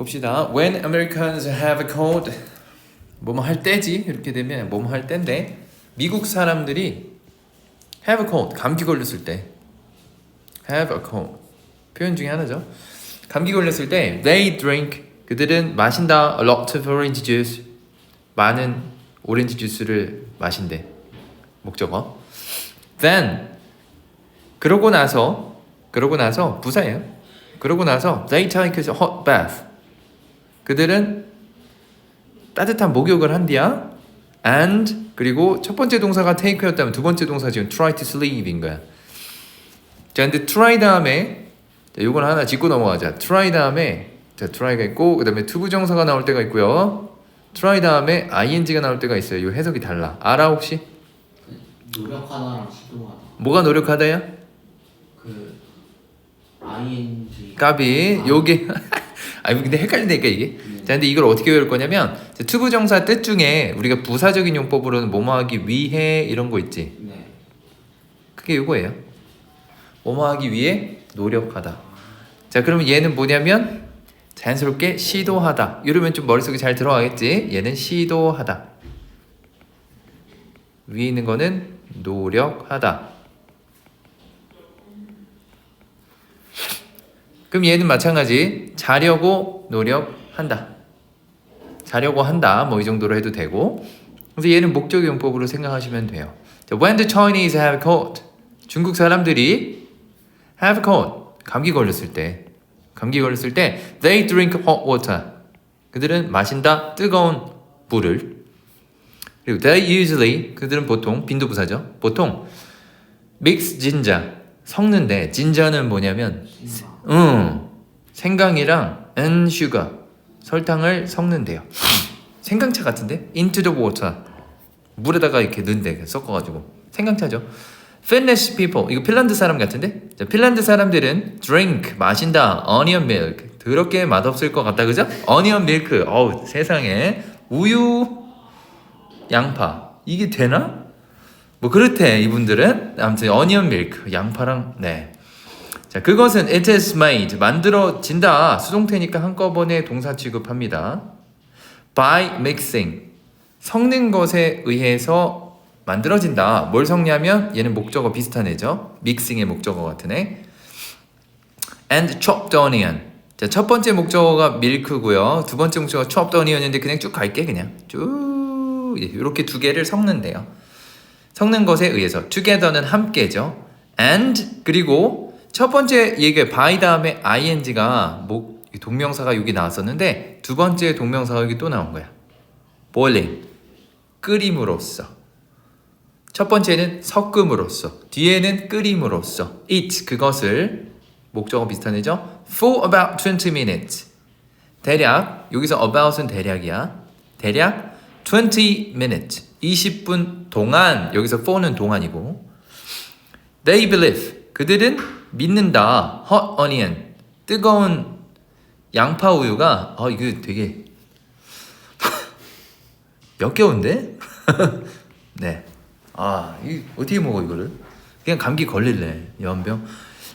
봅시다. When Americans have a cold, 뭐뭐 할 때지 이렇게 되면 뭐뭐 할 때인데 미국 사람들이 have a cold 감기 걸렸을 때 have a cold 표현 중에 하나죠. 감기 걸렸을 때 they drink 그들은 마신다 a lot of orange juice 많은 오렌지 주스를 마신대 목적어. Then 그러고 나서 그러고 나서 부사예요. 그러고 나서 they take a hot bath 그들은 따뜻한 목욕을 한디야. And 그리고 첫 번째 동사가 take였다면 두 번째 동사 지금 try to sleep인 거야. 자, 근데 try 다음에 자, 요건 하나 짚고 넘어가자. try 다음에 자, try가 있고 그다음에 투부정사가 나올 때가 있고요. try 다음에 ing가 나올 때가 있어요. 요 해석이 달라. 알아 혹시? 노력하다랑 시도하다 뭐가 노력하다야? 그 ing 까비 요게 아니 근데 헷갈린다니까 이게. 자 근데 이걸 어떻게 외울 거냐면 자, 투부 정사 뜻 중에 우리가 부사적인 용법으로는 뭐뭐 하기 위해 이런 거 있지? 네. 그게 요거예요. 뭐뭐 하기 위해 노력하다. 자 그러면 얘는 뭐냐면 자연스럽게 시도하다. 이러면 좀 머릿속에 잘 들어가겠지? 얘는 시도하다. 위에 있는 거는 노력하다 그럼 얘는 마찬가지 자려고 노력한다. 자려고 한다. 뭐 이 정도로 해도 되고. 그래서 얘는 목적 용법으로 생각하시면 돼요. 자, when the Chinese have cold. 중국 사람들이 have cold. 감기 걸렸을 때. 감기 걸렸을 때 they drink hot water. 그들은 마신다 뜨거운 물을. 그리고 they usually 그들은 보통 빈도부사죠. 보통 mix ginger 섞는데 진저는 뭐냐면 신방 응. 생강이랑 and sugar 설탕을 섞는데요. 생강차 같은데? into the water 물에다가 이렇게 넣는데 섞어가지고 생강차죠. Finnish people 이거 핀란드 사람 같은데? 자, 핀란드 사람들은 drink 마신다 onion milk 더럽게 맛없을 것 같다 그죠? onion milk 어우 세상에 우유 양파 이게 되나? 뭐 그렇대 이분들은 아무튼 어니언 밀크 양파랑 네. 자 그것은 it is made 만들어진다 수동태니까 한꺼번에 동사 취급합니다. by mixing 섞는 것에 의해서 만들어진다. 뭘 섞냐면 얘는 목적어 비슷한 애죠. 믹싱의 목적어 같은 애. and chopped onion. 자, 첫 번째 목적어가 밀크고요. 두 번째 목적어가 chopped onion인데 그냥 쭉 갈게 그냥 쭉 예, 이렇게 두 개를 섞는데요. 섞는 것에 의해서 together는 함께죠. and 그리고 첫 번째 얘기 by 다음에 ing가 목 동명사가 여기 나왔었는데 두 번째 동명사가 여기 또 나온 거야. boiling 끓임으로써. 첫 번째는 섞음으로써. 뒤에는 끓임으로써. it 그것을 목적어 비슷한 애죠. for about 20 minutes. 대략 여기서 about은 대략이야. 대략 20 minutes. 20분 동안. 여기서 for는 동안이고. they believe 그들은 믿는다. Hot onion. 뜨거운 양파 우유가 아 이거 되게 역겨운데? 네 아 이 어떻게 먹어 이거를? 그냥 감기 걸릴래 연병.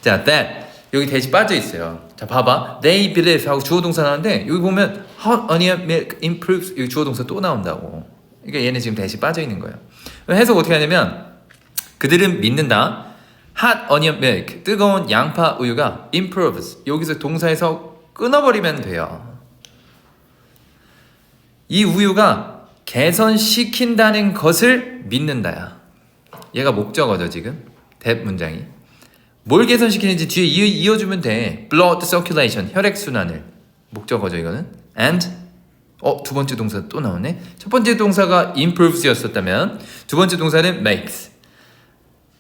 자 that. 여기 대시 빠져 있어요. 자 봐봐. They believe 하고 주어 동사 나오는데 여기 보면 hot onion milk improves. 여기 주어 동사 또 나온다고. 그러니까 얘는 지금 대시 빠져 있는 거예요. 해석 어떻게 하냐면 그들은 믿는다 hot onion milk 뜨거운 양파 우유가 improves. 여기서 동사에서 끊어버리면 돼요. 이 우유가 개선시킨다는 것을 믿는다야. 얘가 목적어죠 지금? 대 문장이. 뭘 개선시키는지 뒤에 이어, 이어주면 돼. Blood circulation 혈액 순환을. 목적어죠 이거는. And 어 두 번째 동사 또 나오네. 첫 번째 동사가 improves였었다면 두 번째 동사는 makes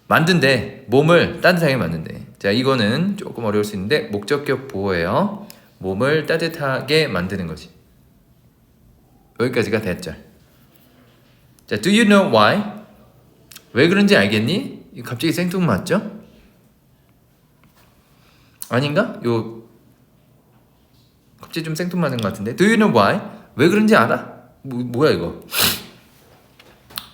만든대. 몸을 따뜻하게 만든대. 자 이거는 조금 어려울 수 있는데 목적격 보호예요. 몸을 따뜻하게 만드는 거지. 여기까지가 대절 자 do you know why? 왜 그런지 알겠니? 갑자기 생뚱맞죠? 아닌가? 요 갑자기 좀 생뚱맞은 것 같은데. Do you know why? 왜 그런지 알아? 뭐, 뭐야 이거?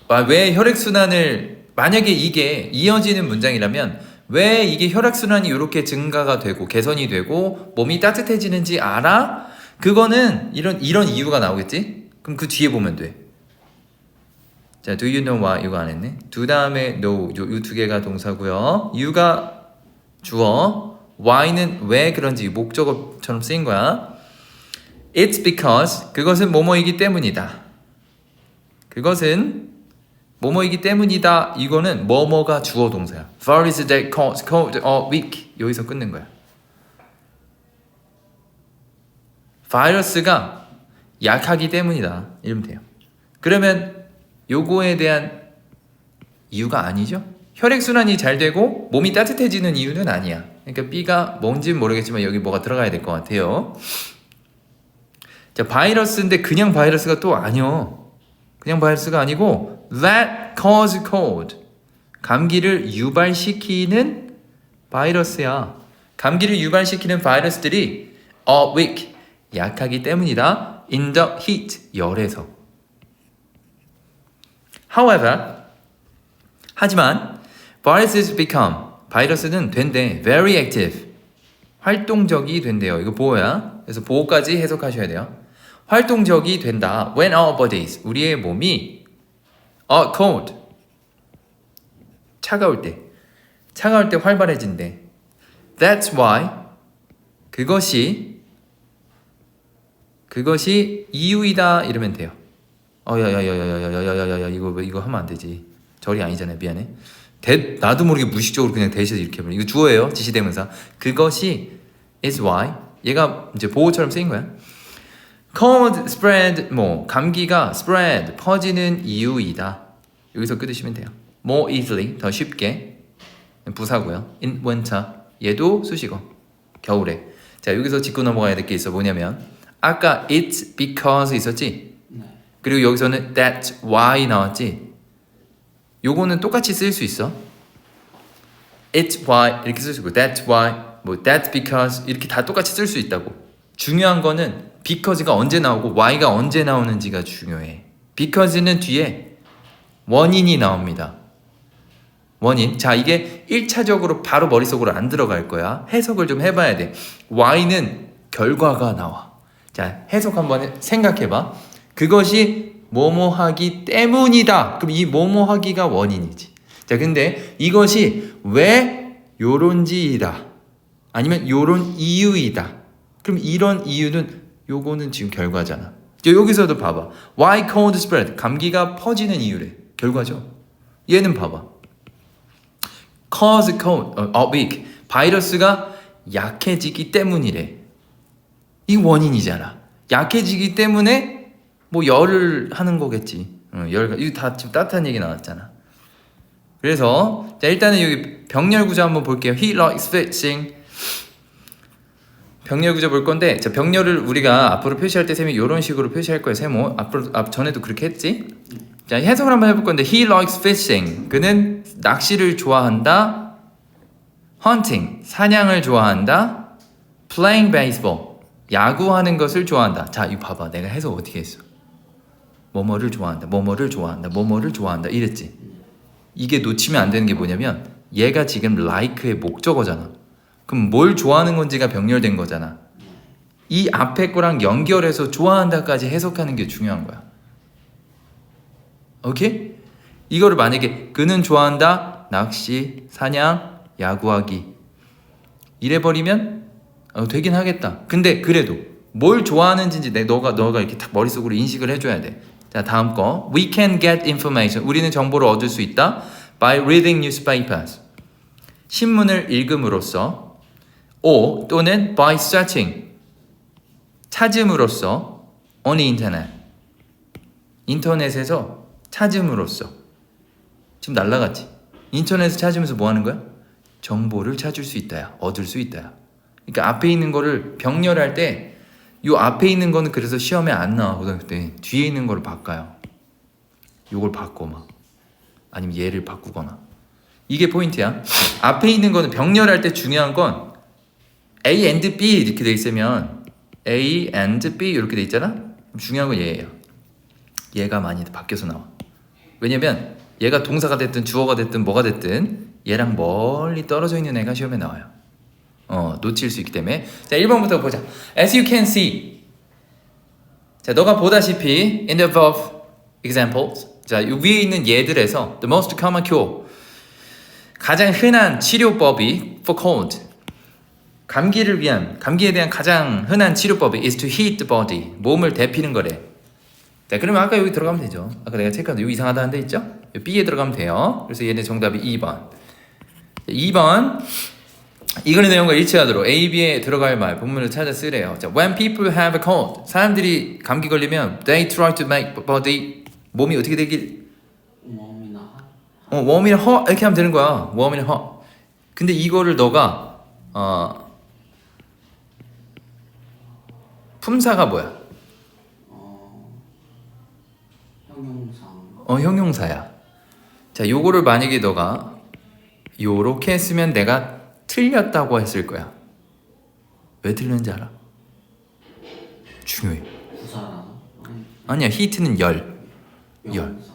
아, 왜 혈액 순환을 만약에 이게 이어지는 문장이라면 왜 이게 혈액순환이 이렇게 증가가 되고 개선이 되고 몸이 따뜻해지는지 알아? 그거는 이런 이런 이유가 나오겠지? 그럼 그 뒤에 보면 돼. 자, do you know why 이거 안 했네. 두 다음에 no 이두 개가 동사고요. you가 주어, why는 왜 그런지 목적어처럼 쓰인 거야. It's because 그것은 뭐뭐이기 때문이다. 그것은 뭐뭐이기 때문이다. 이거는 뭐뭐가 주어 동사야. For is that cause cold or weak 여기서 끊는 거야. 바이러스가 약하기 때문이다. 이러면 돼요. 그러면 요거에 대한 이유가 아니죠? 혈액순환이 잘 되고 몸이 따뜻해지는 이유는 아니야. 그러니까 B가 뭔지는 모르겠지만 여기 뭐가 들어가야 될 것 같아요. 자, 바이러스인데 그냥 바이러스가 또 아니요. 그냥 바이러스가 아니고 that cause cold. 감기를 유발시키는 바이러스야. 감기를 유발시키는 바이러스들이 are weak. 약하기 때문이다. in the heat. 열에서. However, 하지만 viruses become 바이러스는 된대 very active 활동적이 된대요. 이거 보호야. 그래서 보호까지 해석하셔야 돼요. 활동적이 된다. When our bodies 우리의 몸이 are cold 차가울 때 차가울 때 활발해진대. That's why 그것이 그것이 이유이다 이러면 돼요. 어 야 야 야 야 야 야 야 야 야 이거 왜 이거 하면 안 되지. 절이 아니잖아요. 미안해. 대, 나도 모르게 무의식적으로 그냥 대시해서 이렇게 해버려. 이거 주어예요. 지시대명사. 그것이 is why 얘가 이제 보호처럼 쓰인 거야. Cold spread 뭐 감기가 spread 퍼지는 이유이다. 여기서 끊으시면 돼요. more easily 더 쉽게 부사고요. in winter 얘도 수식어 겨울에. 자 여기서 짚고 넘어가야 될 게 있어 뭐냐면 아까 it's because 있었지. 네. 그리고 여기서는 that's why 나왔지. 요거는 똑같이 쓸 수 있어. It's why 이렇게 쓸 수 있고 that's why 뭐 that's because 이렇게 다 똑같이 쓸 수 있다고. 중요한 거는 because가 언제 나오고 why가 언제 나오는지가 중요해. because는 뒤에 원인이 나옵니다. 원인. 자, 이게 1차적으로 바로 머릿속으로 안 들어갈 거야. 해석을 좀 해봐야 돼. why는 결과가 나와. 자, 해석 한번 생각해 봐. 그것이 뭐뭐 하기 때문이다. 그럼 이 뭐뭐 하기가 원인이지. 자, 근데 이것이 왜 요런지이다. 아니면 요런 이유이다. 그럼 이런 이유는 요거는 지금 결과잖아. 여기서도 봐봐. Why cold spread? 감기가 퍼지는 이유래. 결과죠. 얘는 봐봐. cause cold, 어, a weak. 바이러스가 약해지기 때문이래. 이 원인이잖아. 약해지기 때문에 뭐 열을 하는 거겠지. 어, 열, 이거 다 지금 따뜻한 얘기 나왔잖아. 그래서 자 일단은 여기 병렬 구조 한번 볼게요. He likes fishing. 병렬 구조 볼 건데 자 병렬을 우리가 앞으로 표시할 때 쌤이 이런 식으로 표시할 거예요. 세모 앞으로 앞 전에도 그렇게 했지. 자 해석을 한번 해볼 건데 He likes fishing. 그는 낚시를 좋아한다. Hunting 사냥을 좋아한다. Playing baseball 야구하는 것을 좋아한다. 자 이거 봐봐 내가 해석 어떻게 했어? 뭐뭐를 좋아한다. 뭐뭐를 좋아한다. 뭐뭐를 좋아한다. 이랬지. 이게 놓치면 안 되는 게 뭐냐면 얘가 지금 like의 목적어잖아. 그럼 뭘 좋아하는 건지가 병렬된 거잖아. 이 앞에 거랑 연결해서 좋아한다까지 해석하는 게 중요한 거야. 오케이? 이거를 만약에 그는 좋아한다 낚시, 사냥, 야구하기 이래 버리면 어, 되긴 하겠다. 근데 그래도 뭘 좋아하는지 내 너가 너가 이렇게 딱 머릿속으로 인식을 해줘야 돼. 자 다음 거 We can get information. 우리는 정보를 얻을 수 있다. By reading newspapers. 신문을 읽음으로써 or 또는 by searching. 찾음으로써 on the internet. 인터넷에서 찾음으로써. 지금 날라갔지? 인터넷에서 찾으면서 뭐 하는 거야? 정보를 찾을 수 있다야. 얻을 수 있다야. 그러니까 앞에 있는 거를 병렬할 때 요 앞에 있는 거는 그래서 시험에 안 나와 고등학교 때. 뒤에 있는 거를 바꿔요. 요걸 바꿔 막. 아니면 얘를 바꾸거나. 이게 포인트야. 앞에 있는 거는 병렬할 때 중요한 건 A and B 이렇게 돼 있으면 A and B 이렇게 돼 있잖아? 중요한 건 얘예요. 얘가 많이 바뀌어서 나와. 왜냐면 얘가 동사가 됐든 주어가 됐든 뭐가 됐든 얘랑 멀리 떨어져 있는 애가 시험에 나와요. 어 놓칠 수 있기 때문에. 자 1번부터 보자. As you can see. 자, 너가 보다시피 in the above examples, 자, 이 위에 있는 예들에서 the most common cure, 가장 흔한 치료법이 for cold, 감기를 위한 감기에 대한 가장 흔한 치료법이 is to heat the body, 몸을 데피는 거래. 자, 그러면 아까 여기 들어가면 되죠. 아까 내가 체크한 여기 이상하다는 데 있죠? B에 들어가면 돼요. 그래서 얘네 정답이 2번. 2번 이거의 내용과 일치하도록 A, B에 들어갈 말 본문을 찾아 쓰래요. 자, when people have a cold, 사람들이 감기 걸리면 they try to make body 몸이 어떻게 되길. 어, 웜이나 허 이렇게 하면 되는 거야. 웜이나 허. 근데 이거를 너가 어 품사가 뭐야? 어, 형용상. 어 형용사야. 자, 요거를 만약에 너가 요렇게 쓰면 내가 틀렸다고 했을 거야. 왜 틀렸는지 알아? 중요해. 아니, 아니야, 히트는 열. 열. 명사.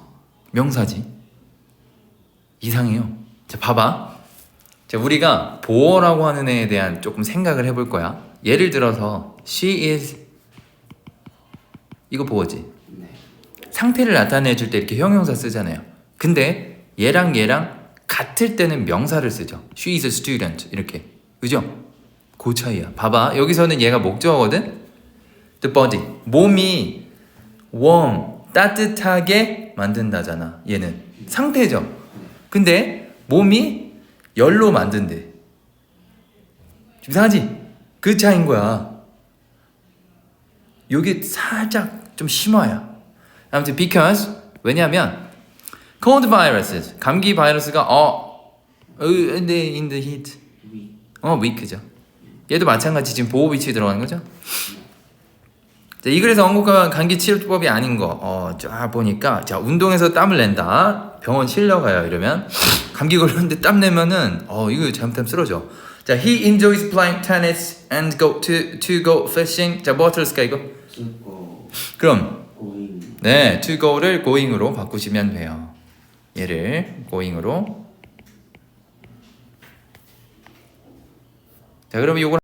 명사지. 이상해요. 자, 봐봐. 자, 우리가 보어라고 하는 애에 대한 조금 생각을 해볼 거야. 예를 들어서 she is 이거 보어지. 네. 상태를 나타내 줄 때 이렇게 형용사 쓰잖아요. 근데 얘랑 얘랑 같을 때는 명사를 쓰죠. She is a student 이렇게. 그죠? 그 차이야. 봐봐. 여기서는 얘가 목적어거든. The body. 몸이 warm 따뜻하게 만든다잖아. 얘는 상태죠. 근데 몸이 열로 만든대. 좀 이상하지? 그 차인 거야. 요게 살짝 좀 심화야. 아무튼 because 왜냐하면 cold viruses 감기 바이러스가 어 in the in the heat 위. 어 weak죠. 얘도 마찬가지 지금 보호 위치에 들어가는 거죠. 자, 이 글에서 언급한 감기 치료법이 아닌 거, 어, 쫙 보니까, 자, 운동에서 땀을 낸다. 병원 실려가요. 이러면. 감기 걸렸는데 땀 내면은, 어, 이거 잘못하면 쓰러져. 자, he enjoys playing tennis and go to, to go fishing. 자, 뭐 틀렸을까, 이거? 그럼. 네, to go를 going으로 바꾸시면 돼요. 얘를 going으로. 자, 그럼 요걸